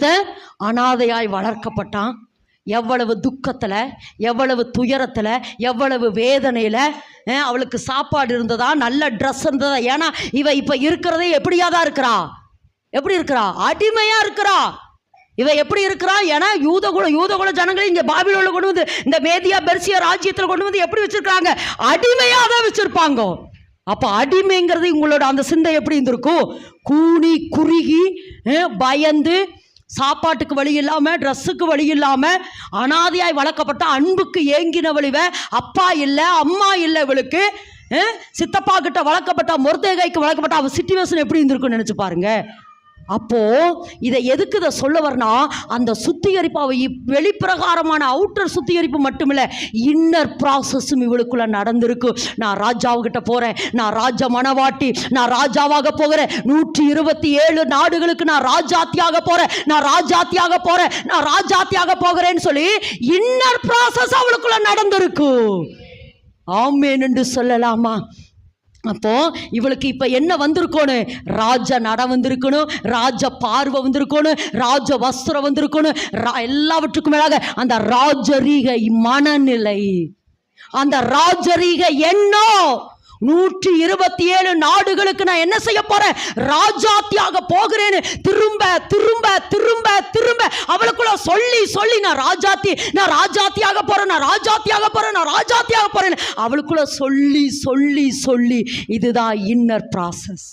Esther அனாதையாய் வளர்க்கப்பட்டான். எவ்வளவு துக்கத்தில் எவ்வளவு துயரத்தில் எவ்வளவு வேதனையில் அவளுக்கு சாப்பாடு இருந்ததா நல்ல ட்ரெஸ் இருந்ததா? ஏன்னா இவ இப்போ இருக்கிறதே எப்படியா தான் இருக்கிறா? எப்படி இருக்கிறா? அடிமையாக இருக்கிறா. இவ எப்படி இருக்கிறா? ஏன்னா யூதகுல யூதகுல ஜனங்களை இங்கே பாபிலோல கொண்டு வந்து இந்த மேதியா பெர்சியா ராஜ்யத்தில் கொண்டு வந்து எப்படி வச்சிருக்காங்க அடிமையாக தான் வச்சிருப்பாங்க. அப்போ அடிமைங்கிறது உங்களோட அந்த சிந்தை எப்படி இருந்திருக்கும்? கூனி குறுகி பயந்து சாப்பாட்டுக்கு வழி இல்லாமல் ட்ரெஸ்ஸுக்கு வழி இல்லாமல் அனாதையாய் வளர்க்கப்பட்ட அன்புக்கு ஏங்கினவள் இவ. அப்பா இல்லை அம்மா இல்லை இவளுக்கு. சித்தப்பா கிட்ட வளர்க்கப்பட்ட மொர்தேகைக்கு வளர்க்கப்பட்ட அவள் சிச்சுவேஷன் எப்படி இருந்திருக்குன்னு நினச்சி பாருங்கள் அப்போ இதை எதுக்கு இதை சொல்ல வரனா அந்த சுத்திகரிப்பு அவ வெளிப்பிரகாரமான அவுட்டர் சுத்திகரிப்பு மட்டுமில்ல இன்னர் ப்ராசஸும் இவளுக்குள்ள நடந்திருக்கு. நான் ராஜாவுக்கிட்ட போறேன் நான் ராஜா மணவாட்டி நான் ராஜாவாக போகிறேன். நூற்றி இருபத்தி ஏழு நாடுகளுக்கு நான் ராஜாத்தியாக போறேன் நான் ராஜாத்தியாக போறேன் நான் ராஜாத்தியாக போகிறேன்னு சொல்லி இன்னர் ப்ராசஸ் அவளுக்குள்ள நடந்திருக்கு. ஆமேன் என்று சொல்லலாமா? அப்போ இவளுக்கு இப்ப என்ன வந்திருக்கணும் ராஜ நட வந்திருக்கணும் ராஜ பார்வை வந்திருக்கணும் ராஜ வஸ்திரம் வந்திருக்கணும் ரா- எல்லாவற்றுக்கும் மேலாக அந்த ராஜரீக மனநிலை. அந்த ராஜரீக எண்ணம். நூற்றி இருபத்தி ஏழு நாடுகளுக்கு நான் என்ன செய்ய போறேன்? ராஜாத்தியாக போகிறேன்னு. திரும்ப திரும்ப திரும்ப திரும்ப. அவளுக்குள்ள சொல்லி சொல்லி நான் ராஜாத்தி நான் ராஜாத்தியாக போறேன் நான் ராஜாத்தியாக போறேன் நான் ராஜாத்தியாக போறேன் அவளுக்குள்ள சொல்லி சொல்லி சொல்லி. இதுதான் இன்னர் ப்ராசஸ்